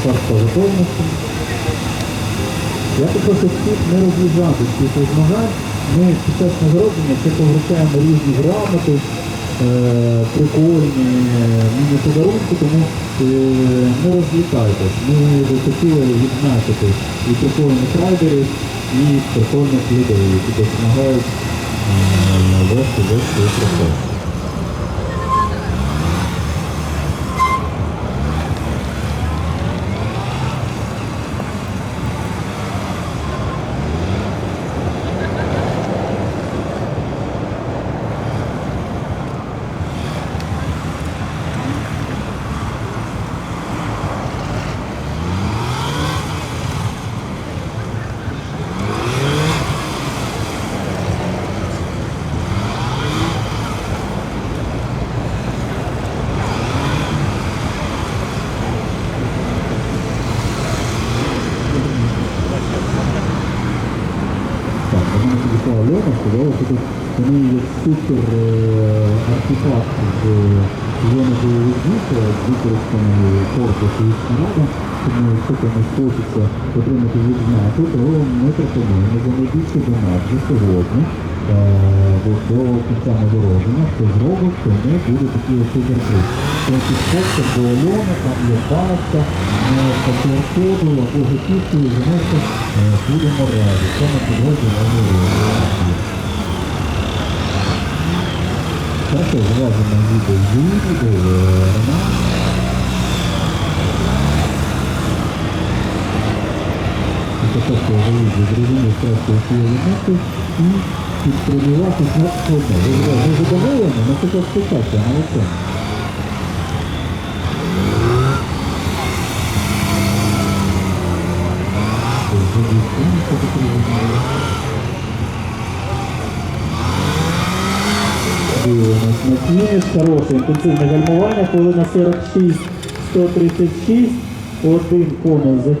старта готовності. Я попрошу всіх не роз'їжджатись після змагань. Ми під час нагородження ще повручаємо різні грамоти, е, прикольні міні-подарунки, тому е, не розлітайтесь. Ми хотіли відзначити і прикольних райдерів, і прикольних людей, які допомагають е, вести весь цей процес. Так, вона підійшла Альона, сказала, що тут вони є супер е, артефакт з зони бойових дій, е, з використаною корпусу і снарядом, тому якщо комусь хочеться отримати відзнаку, то ми пропонуємо за найбільший донат вже сьогодні, е, до до кінця нагородження, хто зробить, то ми буде такий ось суперприз. Це до Альони, там є по QR-коду або готівкою, занести будемо раді. Це на підгоді нагородження. Перше зважено відео Юрій, Роман. І тепер, що ви зрозуміли, краще усі елементи і підприбуватись на одне. Ви, ви задоволені? Ну, це як спочатку, на лице. Дивимось на фініш. Хороше інтенсивне гальмування. Хвилина 46, 136. Один конус задів.